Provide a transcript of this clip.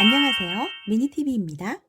안녕하세요. 미니TV입니다.